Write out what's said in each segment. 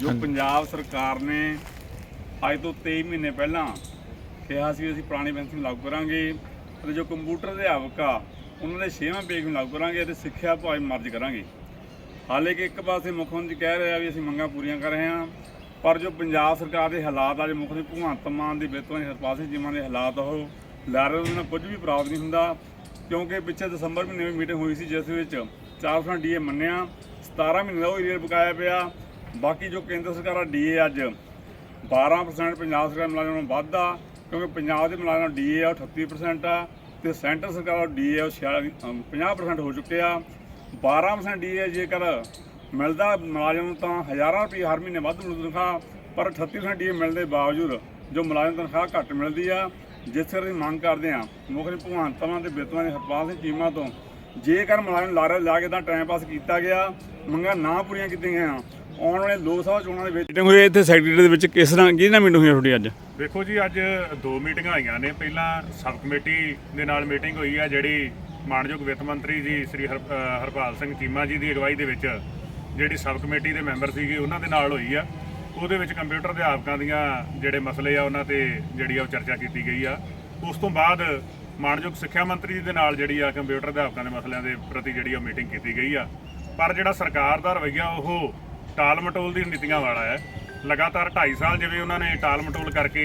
ਜੋ ਪੰਜਾਬ ਸਰਕਾਰ ਨੇ ਅੱਜ ਤੋਂ 23 ਮਹੀਨੇ ਪਹਿਲਾਂ ਕਿਹਾ ਸੀ ਅਸੀਂ ਪੁਰਾਣੀ ਪੈਨਸ਼ਨ ਲਾਗੂ ਕਰਾਂਗੇ ਅਤੇ ਜੋ ਕੰਪਿਊਟਰ ਅਧਿਆਪਕ ਆ ਉਹਨਾਂ ਦੇ 6ਵਾਂ ਪੇਜ ਨੂੰ ਲਾਗੂ ਕਰਾਂਗੇ ਅਤੇ ਸਿੱਖਿਆ ਭਾਈ ਮਰਜ ਕਰਾਂਗੇ। ਹਾਲੇ ਕਿ ਇੱਕ ਪਾਸੇ ਮੁੱਖ ਮੰਤਰੀ ਕਹਿ ਰਿਹਾ ਵੀ ਅਸੀਂ ਮੰਗਾਂ ਪੂਰੀਆਂ ਕਰ ਰਹੇ ਹਾਂ ਪਰ ਜੋ ਪੰਜਾਬ ਸਰਕਾਰ ਦੇ ਹਾਲਾਤ ਅੱਜ ਮੁੱਖ ਮੰਤਰੀ ਭਗਵੰਤ ਮਾਨ ਦੀ ਬਿਰਤਵਾਨੀ ਹਰਪਾਲ ਸਿੰਘ ਚੀਮਾ ਦੇ ਹਾਲਾਤ ਆ ਉਹ ਲੈ ਰਹੇ ਉਹਨਾਂ ਨੂੰ ਕੁਝ ਵੀ ਪ੍ਰਾਪਤ ਨਹੀਂ ਹੁੰਦਾ ਕਿਉਂਕਿ ਪਿੱਛੇ ਦਸੰਬਰ ਮਹੀਨੇ ਵਿੱਚ ਮੀਟਿੰਗ ਹੋਈ ਸੀ ਜਿਸ ਵਿੱਚ 400 ਡੀਏ ਮੰਨਿਆ 17 ਮਹੀਨੇ ਦਾ ਉਹ ਏਰੀਅਰ ਬਕਾਇਆ ਪਿਆ ਬਾਕੀ ਜੋ ਕੇਂਦਰ ਸਰਕਾਰ ਦਾ ਡੀਏ ਅੱਜ 12% ਪੰਜਾਬ ਸਰਕਾਰ ਮੁਲਾਜ਼ਮਾਂ ਨੂੰ ਵੱਧਦਾ ਕਿਉਂਕਿ ਪੰਜਾਬ ਦੇ ਮੁਲਾਜ਼ਮਾਂ ਦਾ ਡੀਏ ਆ ਉਹ 38% ਆ, ਤੇ ਸੈਂਟਰ ਸਰਕਾਰ ਦਾ ਡੀਏ ਉਹ 46 ਅਮ 50% ਹੋ ਚੁੱਕਿਆ 12% ਡੀਏ ਜੇਕਰ ਮਿਲਦਾ ਮੁਲਾਜ਼ਮ ਨੂੰ ਤਾਂ ਹਜ਼ਾਰਾਂ ਰੁਪਏ ਹਰ ਮਹੀਨੇ ਵੱਧ ਮਿਲਦੀ ਤਨਖਾਹ, ਪਰ 38% ਡੀਏ ਮਿਲਣ ਦੇ ਬਾਵਜੂਦ ਜੋ ਮੁਲਾਜ਼ਮ ਤਨਖਾਹ ਘੱਟ ਮਿਲਦੀ ਆ, ਜਿਸ ਤਰ੍ਹਾਂ ਅਸੀਂ ਮੰਗ ਕਰਦੇ ਆ, ਮੁੱਖ ਮੰਤਰੀ ਭਗਵੰਤ ਮਾਨ ਤੇ ਬਿਰਤਵਾਨ ਦੇ ਹਰਪਾਲ ਸਿੰਘ ਚੀਮਾ ਤੋਂ, ਜੇਕਰ ਮੁਲਾਜ਼ਮ ਲਾਰੇ ਲਾ ਕੇ ਤਾਂ ਟਾਈਮ ਪਾਸ ਕੀਤਾ ਗਿਆ, ਮੰਗਾਂ ਨਾ ਪੂਰੀਆਂ ਕੀਤੀਆਂ ਗਈਆਂ ਆਉਣ ਵਾਲੇ ਲੋਕ ਸਭਾ ਚੋਣਾਂ ਦੇ ਵਿੱਚ ਮੀਟਿੰਗ ਹੋਈ ਇੱਥੇ ਸੈਕਟਰੀ ਦੇ ਵਿੱਚ। ਕਿਸ ਤਰ੍ਹਾਂ ਕਿਹਦੇ ਨਾਲ ਮੀਟਿੰਗ ਹੋਈ ਤੁਹਾਡੀ ਅੱਜ? ਦੇਖੋ ਜੀ, ਅੱਜ ਦੋ ਮੀਟਿੰਗਾਂ ਹੋਈਆਂ ਨੇ। ਪਹਿਲਾਂ ਸਬ ਕਮੇਟੀ ਦੇ ਨਾਲ ਮੀਟਿੰਗ ਹੋਈ ਹੈ, ਜਿਹੜੀ ਮਾਨਯੋਗ ਵਿੱਤ ਮੰਤਰੀ ਜੀ ਸ੍ਰੀ ਹਰ- ਹਰਪਾਲ ਸਿੰਘ ਚੀਮਾ ਜੀ ਦੀ ਅਗਵਾਈ ਦੇ ਵਿੱਚ ਜਿਹੜੀ ਸਬ ਕਮੇਟੀ ਦੇ ਮੈਂਬਰ ਸੀਗੇ, ਉਹਨਾਂ ਦੇ ਨਾਲ ਹੋਈ ਆ। ਉਹਦੇ ਵਿੱਚ ਕੰਪਿਊਟਰ ਅਧਿਆਪਕਾਂ ਦੀਆਂ ਜਿਹੜੇ ਮਸਲੇ ਆ, ਉਹਨਾਂ ਤੇ ਜਿਹੜੀ ਆ ਉਹ ਚਰਚਾ ਕੀਤੀ ਗਈ ਆ। ਉਸ ਤੋਂ ਬਾਅਦ ਮਾਨਯੋਗ ਸਿੱਖਿਆ ਮੰਤਰੀ ਜੀ ਦੇ ਨਾਲ ਜਿਹੜੀ ਆ ਕੰਪਿਊਟਰ ਅਧਿਆਪਕਾਂ ਦੇ ਮਸਲਿਆਂ ਦੇ ਪ੍ਰਤੀ ਜਿਹੜੀ ਆ ਮੀਟਿੰਗ ਕੀਤੀ ਗਈ ਆ। ਪਰ ਜਿਹੜਾ ਸਰਕਾਰ ਦਾ ਰਵੱਈਆ, ਉਹ ਟਾਲ ਮਟੋਲ ਦੀ ਨੀਤੀਆਂ ਵਾਲਾ ਹੈ। ਲਗਾਤਾਰ 2.5 ਸਾਲ ਜਿਵੇਂ ਉਹਨਾਂ ਨੇ ਟਾਲ ਮਟੋਲ ਕਰਕੇ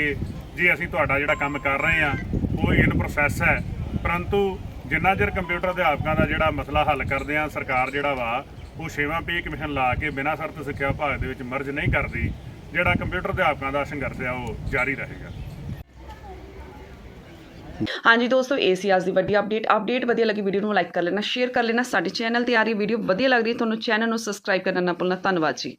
ਜੀ ਅਸੀਂ ਤੁਹਾਡਾ ਜਿਹੜਾ ਕੰਮ ਕਰ ਰਹੇ ਆ ਉਹ ਇਨ ਪ੍ਰੋਸੈਸ ਹੈ। ਪਰੰਤੂ ਜਿੰਨਾ ਚਿਰ ਕੰਪਿਊਟਰ ਅਧਿਆਪਕਾਂ ਦਾ ਜਿਹੜਾ ਮਸਲਾ ਹੱਲ ਕਰਦੇ ਆ ਸਰਕਾਰ ਜਿਹੜਾ ਵਾ, ਉਹ ਛੇਵਾਂ ਪੇ ਕਮਿਸ਼ਨ ਲਾ ਕੇ ਬਿਨਾਂ ਸ਼ਰਤ ਸਿੱਖਿਆ ਵਿਭਾਗ ਦੇ ਵਿੱਚ ਮਰਜ ਨਹੀਂ ਕਰਦੀ, ਜਿਹੜਾ ਕੰਪਿਊਟਰ ਅਧਿਆਪਕਾਂ ਦਾ ਸੰਘਰਸ਼ ਆ, ਉਹ ਜਾਰੀ ਰਹੇਗਾ। ਹਾਂਜੀ ਦੋਸਤੋ, ਇਹ ਸੀ ਅੱਜ ਦੀ ਵੱਡੀ ਅਪਡੇਟ ਅਪਡੇਟ ਵਧੀਆ ਲੱਗੀ ਵੀਡੀਓ ਨੂੰ ਲਾਈਕ ਕਰ ਲੈਣਾ ਸ਼ੇਅਰ ਕਰ ਲੈਣਾ। ਸਾਡੇ ਚੈਨਲ ਤੇ ਆ ਰਹੀ ਵੀਡੀਓ ਵਧੀਆ ਲੱਗ ਰਹੀ ਹੈ, ਤੁਹਾਨੂੰ ਚੈਨਲ ਨੂੰ ਸਬਸਕ੍ਰਾਈਬ ਕਰਨਾ ਨਾ ਭੁੱਲਣਾ। ਧੰਨਵਾਦ ਜੀ।